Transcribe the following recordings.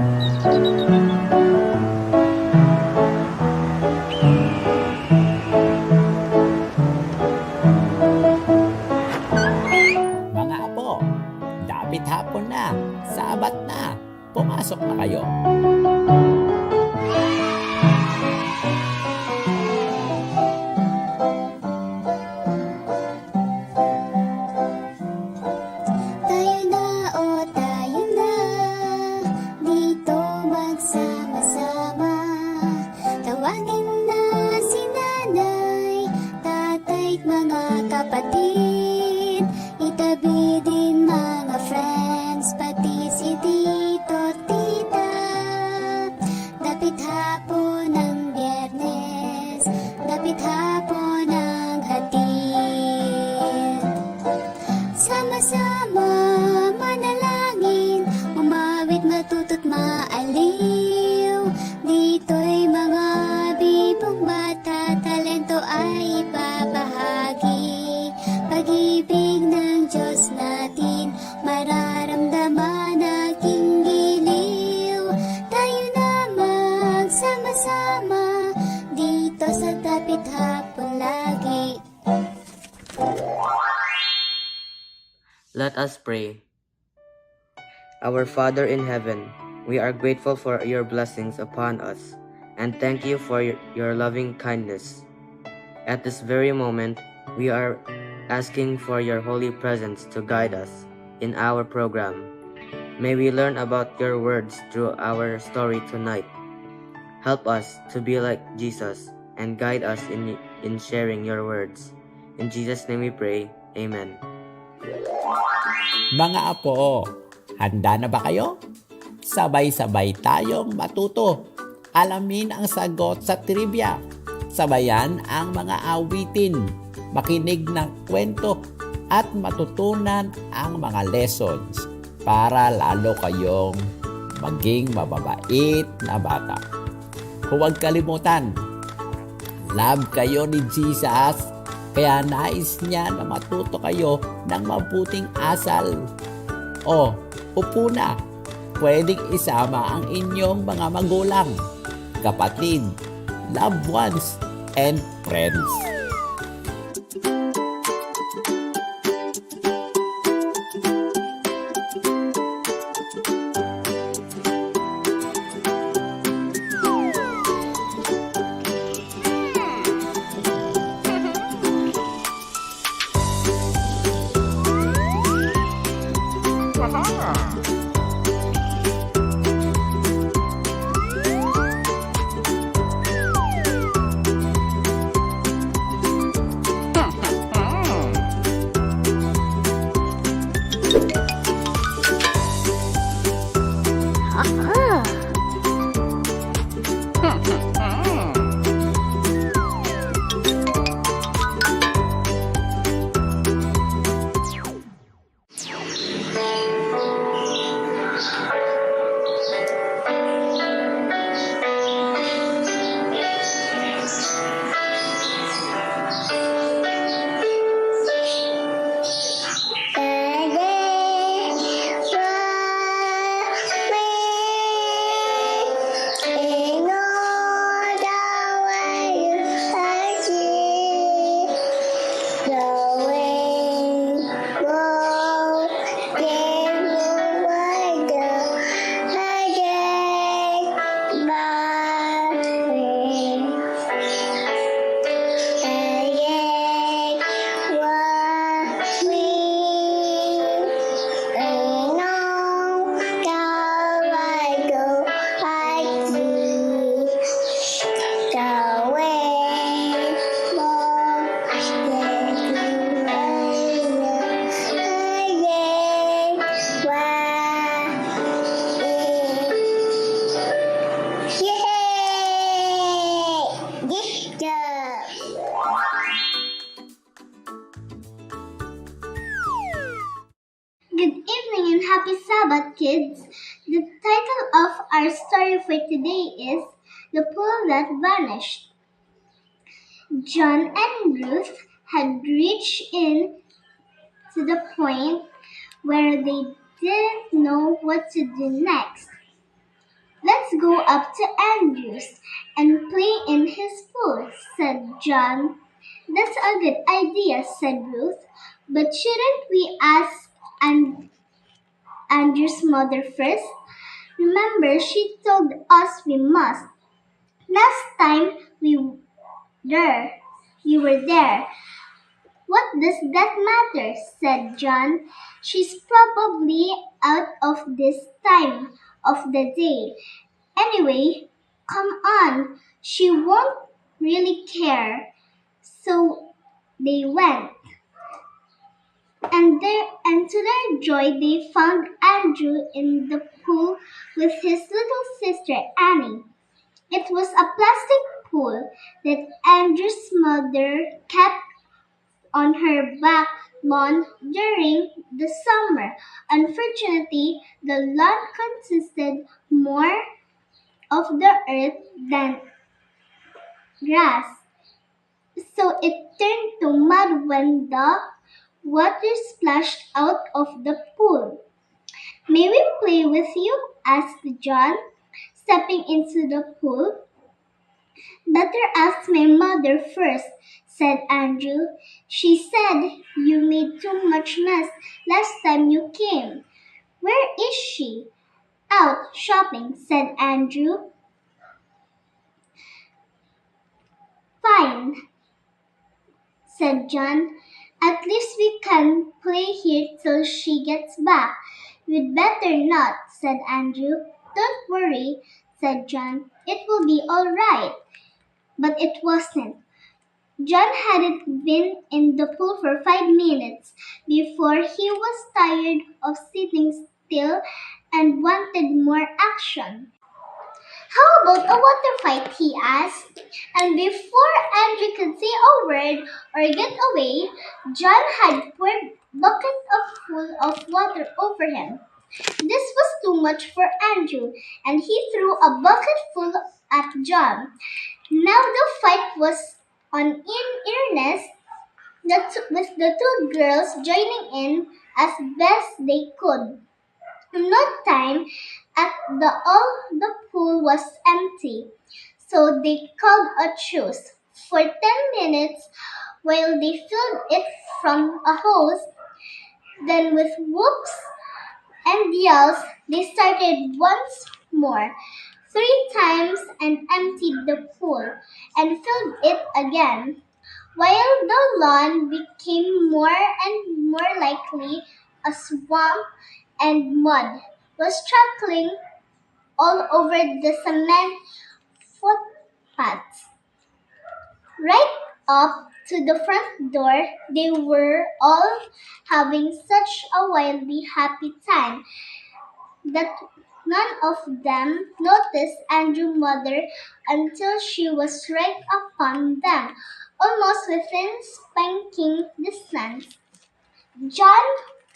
Mga apo, dapit hapon na, sabat na, pumasok na kayo. Magsama-sama Dito sa tapit hapon lagi Let us pray. Our Father in heaven, we are grateful for your blessings upon us and thank you for your loving kindness. At this very moment, we are asking for your holy presence to guide us in our program. May we learn about your words through our story tonight. Help us to be like Jesus and guide us in, in sharing your words. In Jesus' name we pray. Amen. Mga apo, handa na ba kayo? Sabay-sabay tayong matuto. Alamin ang sagot sa trivia. Sabayan ang mga awitin. Makinig ng kwento at matutunan ang mga lessons para lalo kayong maging mababait na bata. Huwag kalimutan, love kayo ni Jesus kaya nais niya na matuto kayo ng mabuting asal. O, upo na. Pwedeng isama ang inyong mga magulang, kapatid, loved ones, and friends. Is The Pool That Vanished. John and Ruth had reached in to the point where they didn't know what to do next. Let's go up to Andrew's and play in his pool, said John. That's a good idea, said Ruth. But shouldn't we ask An- Andrew's mother first? Remember, she told us we must. Last time we there, you were there. What does that matter? said John. She's probably out of this time of the day. Anyway, come on. She won't really care. So they went. To their joy they found Andrew in the pool with his little sister Annie. It was a plastic pool that Andrew's mother kept on her back lawn during the summer. Unfortunately, the lawn consisted more of the earth than grass, so it turned to mud when the water splashed out of the pool. May we play with you? asked John, stepping into the pool. Better ask my mother first, said Andrew. She said you made too much mess last time you came. Where is she? Out shopping, said Andrew. Fine, said John. At least we can play here till she gets back. We'd better not, said Andrew. Don't worry, said John. It will be all right. But it wasn't. John hadn't been in the pool for five minutes before he was tired of sitting still and wanted more action. How about a water fight? he asked. And before Andrew could say a word or get away, John had poured bucket of full of water over him. This was too much for Andrew, and he threw a bucket full at John. Now the fight was on in earnest, the t- with the two girls joining in as best they could. No time, at the all the pool was empty, so they called a truce for ten minutes while they filled it from a hose. Then, with whoops and yells, they started once more, three times, and emptied the pool and filled it again. While the lawn became more and more likely a swamp and mud was trickling all over the cement footpaths. Right up to the front door, they were all having such a wildly happy time that none of them noticed Andrew's mother until she was right upon them, almost within spanking distance. John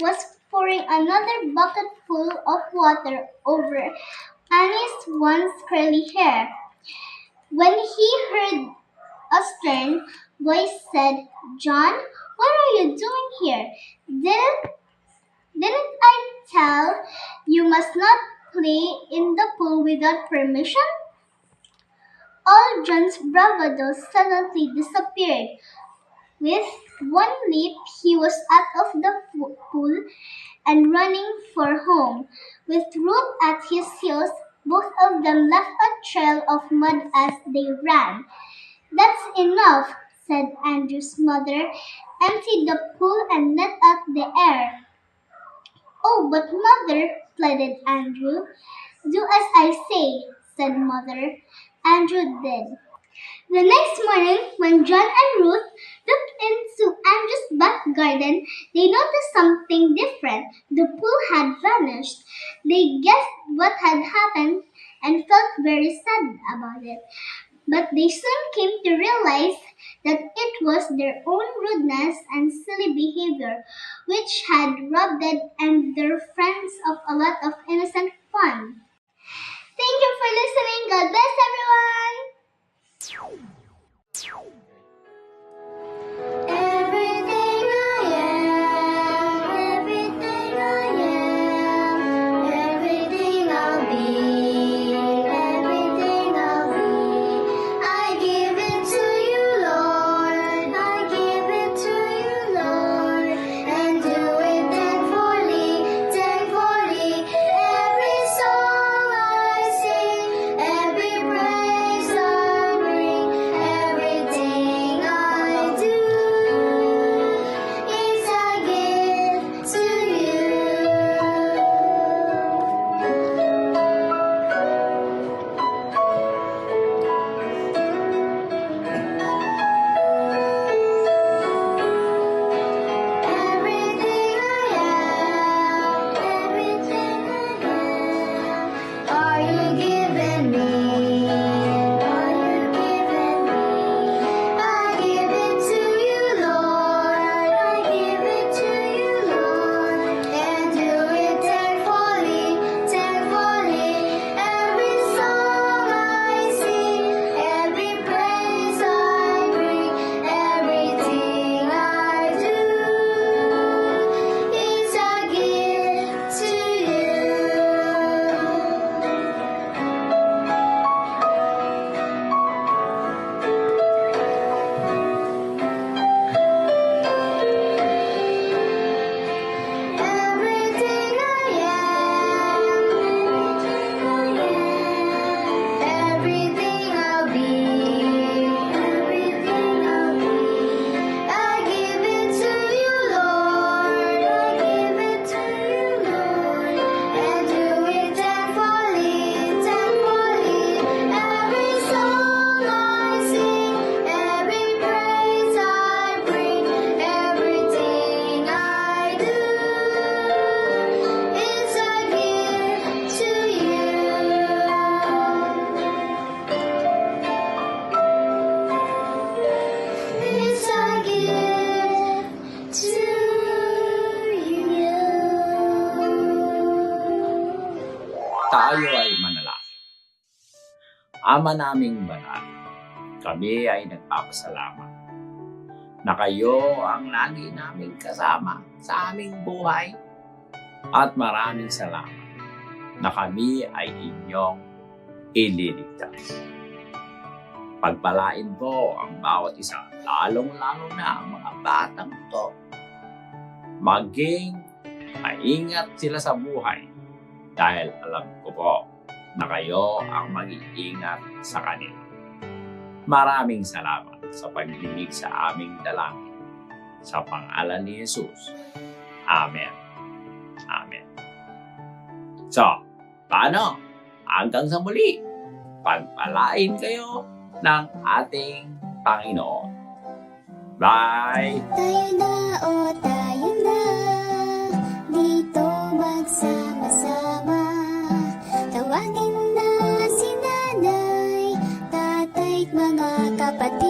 was pouring another bucketful of water over Annie's once curly hair. When he heard a stern voice said, John, what are you doing here? Didn't, didn't I tell you must not play in the pool without permission? All John's bravado suddenly disappeared. With one leap, he was out of the pool and running for home. With Ruth at his heels, both of them left a trail of mud as they ran. That's enough, said Andrew's mother. Empty the pool and let out the air. Oh, but mother, pleaded Andrew. Do as I say, said mother. Andrew did. The next morning, when John and Ruth looked into Andrew's back garden, they noticed something different. The pool had vanished. They guessed what had happened and felt very sad about it. But they soon came to realize that it was their own rudeness and silly behavior which had robbed them and their friends of a lot of innocent fun. Thank you for listening. God bless everyone. Tchau! Tayo ay manalangin. Ama naming banal, kami ay nagpapasalamat na kayo ang lagi naming kasama sa aming buhay at maraming salamat na kami ay inyong ililigtas. Pagpalain po ang bawat isa, lalong-lalo na ang mga batang ito. Maging maingat sila sa buhay dahil alam ko po na kayo ang mag-iingat sa kanila. Maraming salamat sa pagdinig sa aming dalangin. Sa pangalan ni Jesus. Amen. Amen. So, paano? Hanggang sa muli, pagpalain kayo ng ating Panginoon. Bye! Tayo na, o tayo akin na sinanay, tatait mga kapatid.